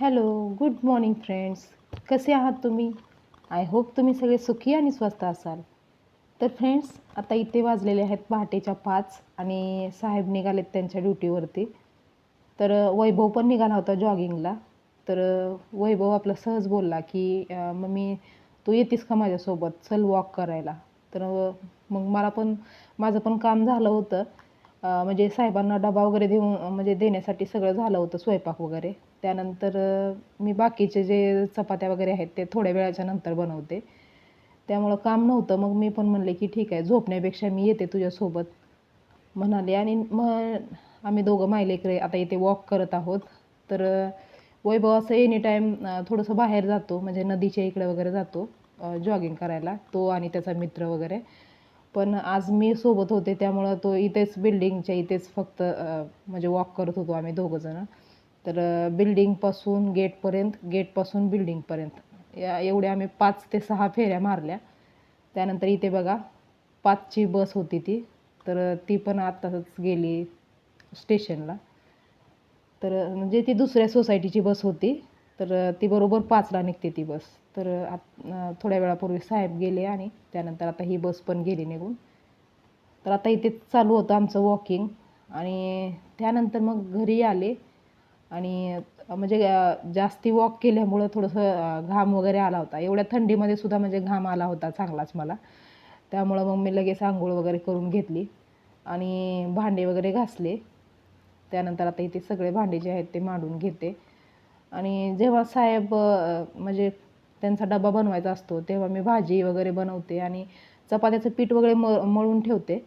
Hello good morning friends कसे आहात तुम्ही? आय होप तुम्ही सगळे सुखी आणि स्वस्त असाल. तर फ्रेंड्स आता इथे वाजलेले आहेत पहाटेच्या पाच आणि साहेब निघालेत त्यांच्या ड्युटीवरती. तर वैभव पण निघाला होता जॉगिंगला तर वैभव आपला सहज बोलला की मम्मी तू येतेस का माझ्यासोबत? चल वॉक करायला. तर मग मला पण माझं पण काम झालं होतं. म्हणजे साहेबांना डबा वगैरे देऊन म्हणजे देण्यासाठी सगळं झालं होतं स्वयंपाक वगैरे. त्यानंतर मी बाकीचे जे चपात्या वगैरे आहेत ते थोड्या वेळाच्या नंतर बनवते. त्यामुळं काम नव्हतं. मग मी पण म्हणले की ठीक आहे झोपण्यापेक्षा मी येते तुझ्यासोबत म्हणाले. आणि मग आम्ही दोघं मायलेकरे आता इथे वॉक करत आहोत. तर वैभव असं एनी टाईम थोडंसं बाहेर जातो. म्हणजे नदीच्या इकडे वगैरे जातो जॉगिंग करायला. तो आणि त्याचा मित्र वगैरे. पण आज मी सोबत होते. त्यामुळं तो इथेच बिल्डिंगच्या इथेच फक्त म्हणजे वॉक करत होतो आम्ही दोघंजणं तर बिल्डिंगपासून गेटपर्यंत गेटपासून बिल्डिंगपर्यंत या एवढ्या आम्ही पाच ते सहा फेऱ्या मारल्या. त्यानंतर इथे बघा पाचची बस होती ती. तर ती पण आत्ताच गेली स्टेशनला. तर म्हणजे ती दुसऱ्या सोसायटीची बस होती. तर ती बरोबर पाचला निघते ती बस. तर आत थोड्या वेळापूर्वी साहेब गेले आणि त्यानंतर आता ही बस पण गेली निघून. तर आता इथे चालू होतं आमचं वॉकिंग आणि त्यानंतर मग घरी आले. आणि म्हणजे जास्त जास्ती वॉक केल्यामुळं थोडंसं घाम वगैरे आला होता. एवढ्या थंडीमध्ये सुद्धा म्हणजे घाम आला होता चांगलाच मला. त्यामुळं मग मी लगेच आंघोळ वगैरे करून घेतली आणि भांडे वगैरे घासले. त्यानंतर आता इथे सगळे भांडे जे आहेत ते मांडून घेते. आणि जेव्हा साहेब म्हणजे त्यांचा डबा बनवायचा असतो तेव्हा मी भाजी वगैरे बनवते आणि चपात्याचं पीठ वगैरे म मळून ठेवते.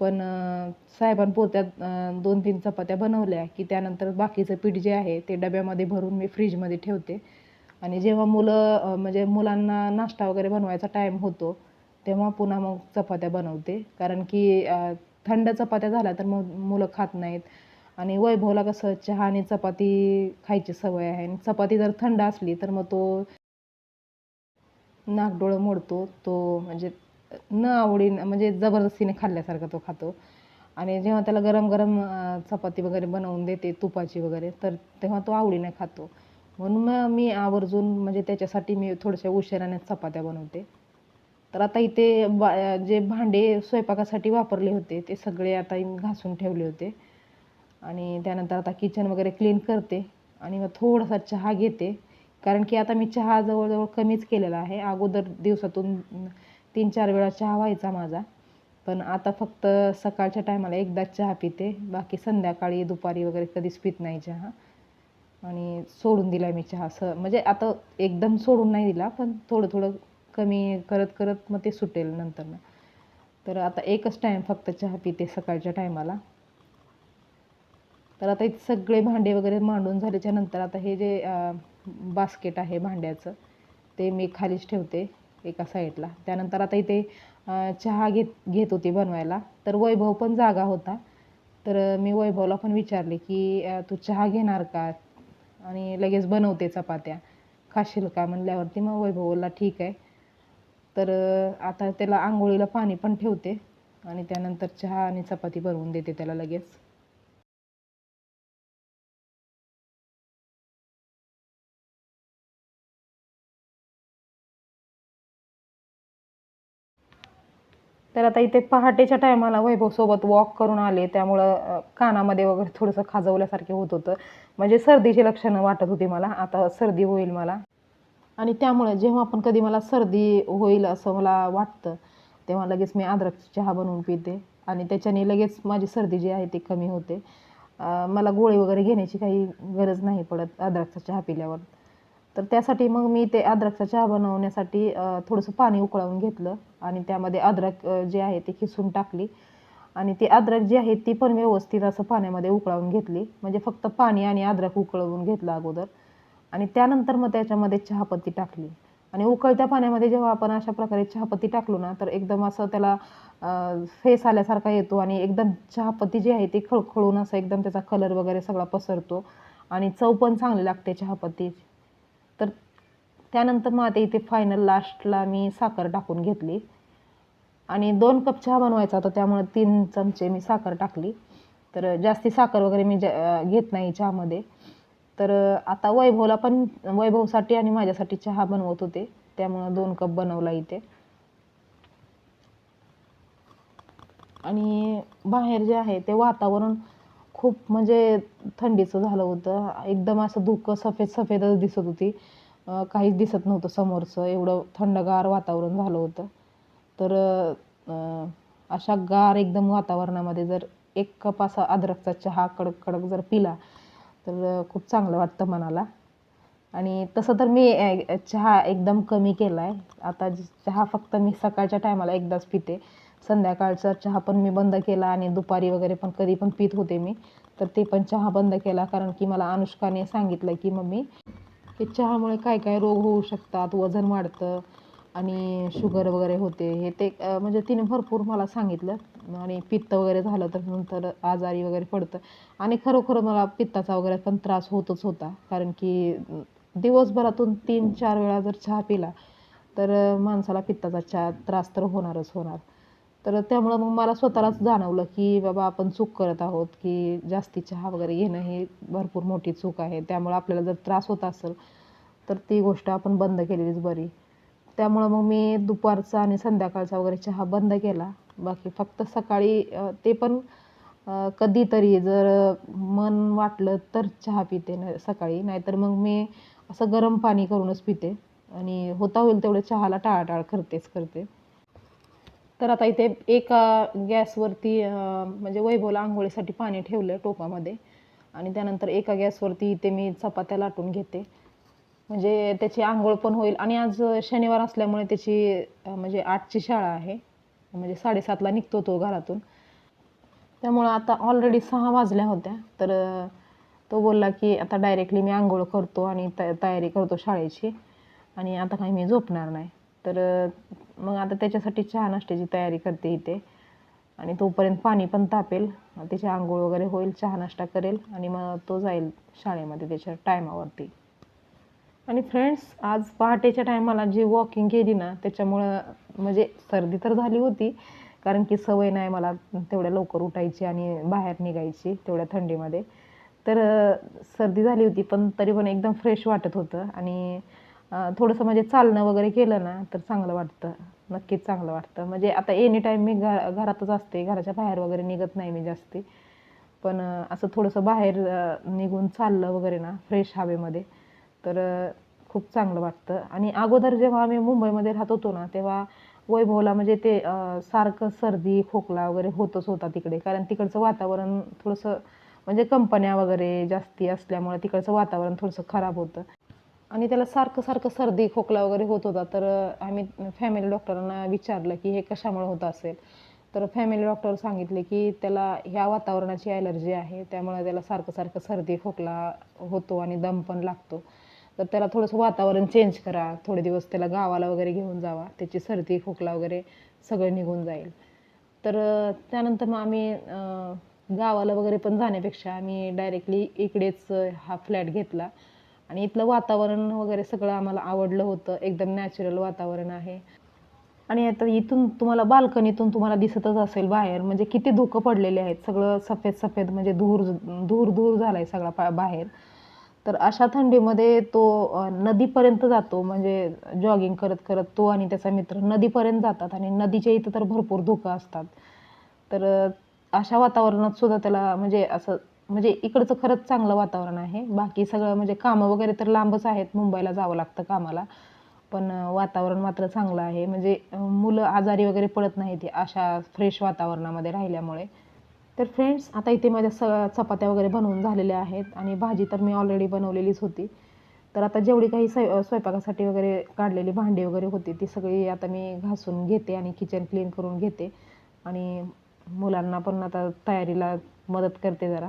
पण अं, साहेबांपुरत्यात दोन तीन चपात्या बनवल्या की त्यानंतर बाकीचं पीठ जे आहे ते डब्यामध्ये भरून मी फ्रीजमध्ये ठेवते. आणि जेव्हा मुलं म्हणजे मुलांना नाश्ता वगैरे बनवायचा टाईम होतो तेव्हा पुन्हा मग चपात्या बनवते. कारण की थंड चपात्या झाल्या तर मग मुलं खात नाहीत. आणि वैभवला कसं चहा आणि चपाती खायची सवय आहे. आणि चपाती जर थंड असली तर मग तो नाकडोळं मोडतो. तो म्हणजे न आवडीनं म्हणजे जबरदस्तीने खाल्ल्यासारखा तो खातो. आणि जेव्हा त्याला गरम गरम चपाती वगैरे बनवून देते तुपाची वगैरे तर तेव्हा तो आवडीने खातो. म्हणून मग मी आवर्जून म्हणजे त्याच्यासाठी मी थोड्याशा उशिराने चपात्या बनवते. तर आता इथे बा जे भांडे स्वयंपाकासाठी वापरले होते ते सगळे आता घासून ठेवले होते. आणि त्यानंतर आता किचन वगैरे क्लीन करते आणि मग थोडासा चहा घेते. कारण की आता मी चहा जवळजवळ कमीच केलेला आहे. अगोदर दिवसातून तीन चार वेळा चहा व्हायचा माझा. पण आता फक्त सकाळच्या टायमाला एकदाच चहा पिते. बाकी संध्याकाळी दुपारी वगैरे कधीच पित नाही चहा. आणि सोडून दिला मी चहा. स म्हणजे आता एकदम सोडून नाही दिला पण थोडं थोडं कमी करत करत मग ते सुटेल नंतर तर आता एकच टाईम फक्त चहा पिते सकाळच्या टायमाला तर आता इथे सगळे भांडे वगैरे मांडून झाल्याच्यानंतर आता हे जे बास्केट आहे भांड्याचं ते मी खालीच ठेवते. एका साईडला त्यानंतर आता इथे चहा घेत घेत होती बनवायला. तर वैभव पण जागा होता. तर मी वैभवला पण विचारले की तू चहा घेणार का? आणि लगेच बनवते चपात्या. खाशील का? म्हणल्यावरती मग वैभवला ठीक आहे. तर आता त्याला आंघोळीला पाणी पण ठेवते. आणि त्यानंतर चहा आणि चपाती बनवून देते त्याला लगेच. तर आता इथे पहाटेच्या टायमाला वैभवसोबत वॉक करून आले. त्यामुळं कानामध्ये वगैरे थोडंसं खाजवल्यासारखे होत होतं. म्हणजे सर्दीची लक्षणं वाटत होती मला. आता सर्दी होईल मला. आणि त्यामुळे जेव्हा पण कधी मला सर्दी होईल असं मला वाटतं तेव्हा लगेच मी अद्रकची चहा बनवून पिते. आणि त्याच्याने लगेच माझी सर्दी जी आहे ती कमी होते. मला गोळी वगैरे घेण्याची काही गरज नाही पडत अद्रकचा चहा पिल्यावर. तर त्यासाठी मग मी ते अद्रकचा चहा बनवण्यासाठी थोडंसं पाणी उकळवून घेतलं आणि त्यामध्ये अद्रक जे आहे ते खिसून टाकली. आणि ती अद्रक जी आहे ती पण व्यवस्थित असं पाण्यामध्ये उकळवून घेतली. म्हणजे फक्त पाणी आणि अद्रक उकळवून घेतलं अगोदर. आणि त्यानंतर मग त्याच्यामध्ये चहापत्ती टाकली. आणि उकळत्या पाण्यामध्ये जेव्हा आपण अशा प्रकारे चहापत्ती टाकलो ना तर एकदम असं त्याला फेस आल्यासारखा येतो आणि एकदम चहापत्ती जी आहे ती खळखळून असं एकदम त्याचा कलर वगैरे सगळा पसरतो. आणि चव पण चांगली लागते चहापत्तीची. त्यानंतर मग आता इथे फायनल लास्टला मी साखर टाकून घेतली. आणि दोन कप चहा बनवायचा होता त्यामुळे तीन चमचे मी साखर टाकली. तर जास्ती साखर वगैरे मी ज- घेत नाही चहामध्ये. तर आता वैभवला पण वैभवसाठी आणि माझ्यासाठी चहा बनवत होते. त्यामुळं दोन कप बनवला इथे. आणि बाहेर जे आहे ते वातावरण खूप म्हणजे थंडीचं झालं होतं. एकदम असं धुकं सफेद सफेदच दिसत होती. काहीच दिसत नव्हतं समोरचं. एवढं थंडगार वातावरण झालं होतं. तर अशा गार एकदम वातावरणामध्ये जर एक कप असा अद्रकचा चहा कडक कडक जर पिला तर खूप चांगलं वाटतं मनाला. आणि तसं तर मी चहा एकदम कमी केला आहे आता चहा फक्त मी सकाळच्या टायमाला एकदाच पिते. संध्याकाळचा चहा पण मी बंद केला आणि दुपारी वगैरे पण कधी पण पित होते मी. तर ते पण चहा बंद केला कारण की मला अनुष्काने सांगितलं की मम्मी हे चहामुळे काय काय रोग होऊ शकतात वजन वाढतं आणि शुगर वगैरे होते. हे ते म्हणजे तिने भरपूर मला सांगितलं. आणि पित्त वगैरे झालं तर नंतर आजारी वगैरे पडतं. आणि खरोखर मला पित्ताचा वगैरे पण त्रास होतच होता. कारण की दिवसभरातून तीन चार वेळा जर चहा पिला तर माणसाला पित्ताचा चहा त्रास तर होणारच होणार. तर त्यामुळं मग मला स्वतःलाच जाणवलं की बाबा आपण चूक करत आहोत की जास्ती चहा वगैरे घेणं ही भरपूर मोठी चूक आहे. त्यामुळं आपल्याला जर त्रास होत असेल तर ती गोष्ट आपण बंद केलेलीच बरी. त्यामुळं मग मी दुपारचा आणि संध्याकाळचा वगैरे चहा बंद केला. बाकी फक्त सकाळी ते पण कधीतरी जर मन वाटलं तर चहा पिते न सकाळी. नाहीतर मग मी असं गरम पाणी करूनच पिते. आणि होता होईल तेवढं चहाला टाळाटाळ करतेच करते. तर आता इथे एका गॅसवरती म्हणजे वैभवला आंघोळीसाठी पाणी ठेवलं आहे टोपामध्ये. आणि त्यानंतर एका गॅसवरती इथे मी चपात्या लाटून घेते. म्हणजे त्याची आंघोळ पण होईल. आणि आज शनिवार असल्यामुळे त्याची म्हणजे आठची शाळा आहे. म्हणजे साडेसातला निघतो तो घरातून. त्यामुळं आता ऑलरेडी सहा वाजल्या होत्या. तर तो बोलला की आता डायरेक्टली मी आंघोळ करतो आणि त तयारी करतो शाळेची. आणि आता काही मी झोपणार नाही. तर मग आता त्याच्यासाठी चहा नाश्त्याची तयारी करते इथे. आणि तोपर्यंत पाणी पण तापेल. त्याची आंघोळ वगैरे होईल चहा नाश्ता करेल आणि मग तो जाईल शाळेमध्ये त्याच्या टायमावरती. आणि फ्रेंड्स आज पहाटेच्या टायमाला जी वॉकिंग केली ना त्याच्यामुळं म्हणजे सर्दी तर झाली होती कारण की सवय नाही मला तेवढ्या लवकर उठायची आणि बाहेर निघायची तेवढ्या थंडीमध्ये. तर सर्दी झाली होती पण तरी पण एकदम फ्रेश वाटत होतं. आणि थोडंसं म्हणजे चालणं वगैरे केलं ना तर चांगलं वाटतं. नक्कीच चांगलं वाटतं. म्हणजे आता एनी टाईम मी घ घरातच असते घराच्या बाहेर वगैरे निघत नाही मी जास्ती. पण असं थोडंसं बाहेर निघून चाललं वगैरे ना फ्रेश हवेमध्ये तर खूप चांगलं वाटतं. आणि अगोदर जेव्हा आम्ही मुंबईमध्ये राहत होतो ना तेव्हा वैभवला म्हणजे ते सारखं सर्दी खोकला वगैरे होतच होता तिकडे. कारण तिकडचं वातावरण थोडंसं म्हणजे कंपन्या वगैरे जास्ती असल्यामुळे तिकडचं वातावरण थोडंसं खराब होतं. आणि त्याला सारखं सारखं सर्दी खोकला वगैरे होत होता. तर आम्ही फॅमिली डॉक्टरांना विचारलं की हे कशामुळे होत असेल? तर फॅमिली डॉक्टर सांगितले की त्याला ह्या वातावरणाची ॲलर्जी आहे. त्यामुळे त्याला सारखं सारखं सर्दी खोकला होतो आणि दम पण लागतो. तर त्याला थोडंसं वातावरण चेंज करा. थोडे दिवस त्याला गावाला वगैरे घेऊन जावा. त्याची सर्दी खोकला वगैरे सगळं निघून जाईल. तर त्यानंतर मग आम्ही गावाला वगैरे पण जाण्यापेक्षा आम्ही डायरेक्टली इकडेच हा फ्लॅट घेतला. आणि इथलं वातावरण वगैरे सगळं आम्हाला आवडलं होतं. एकदम नॅचरल वातावरण आहे. आणि आता इथून तुम्हाला बाल्कनीतून तुम्हाला दिसतच असेल बाहेर. म्हणजे किती धुकं पडलेले आहेत. सगळं सफेद सफेद म्हणजे धूर धूर धूर झाला आहे सगळा पा बाहेर. तर अशा थंडीमध्ये तो नदीपर्यंत जातो. म्हणजे जॉगिंग करत करत तो आणि त्याचा मित्र नदीपर्यंत जातात आणि नदीच्या इथं तर भरपूर धुकं असतात. तर अशा वातावरणात सुद्धा त्याला म्हणजे असं म्हणजे इकडचं खरंच चांगलं वातावरण आहे. बाकी सगळं म्हणजे कामं वगैरे तर लांबच आहेत. मुंबईला जावं लागतं कामाला. पण वातावरण मात्र चांगलं आहे. म्हणजे मुलं आजारी वगैरे पडत नाहीत अशा फ्रेश वातावरणामध्ये राहिल्यामुळे. तर फ्रेंड्स आता इथे माझ्या स चपात्या वगैरे बनवून झालेल्या आहेत. आणि भाजी तर मी ऑलरेडी बनवलेलीच होती. तर आता जेवढी काही स्वय स्वयंपाकासाठी वगैरे काढलेली भांडी वगैरे होती ती सगळी आता मी घासून घेते आणि किचन क्लीन करून घेते. आणि मुलांना पण आता तयारीला मदत करते जरा.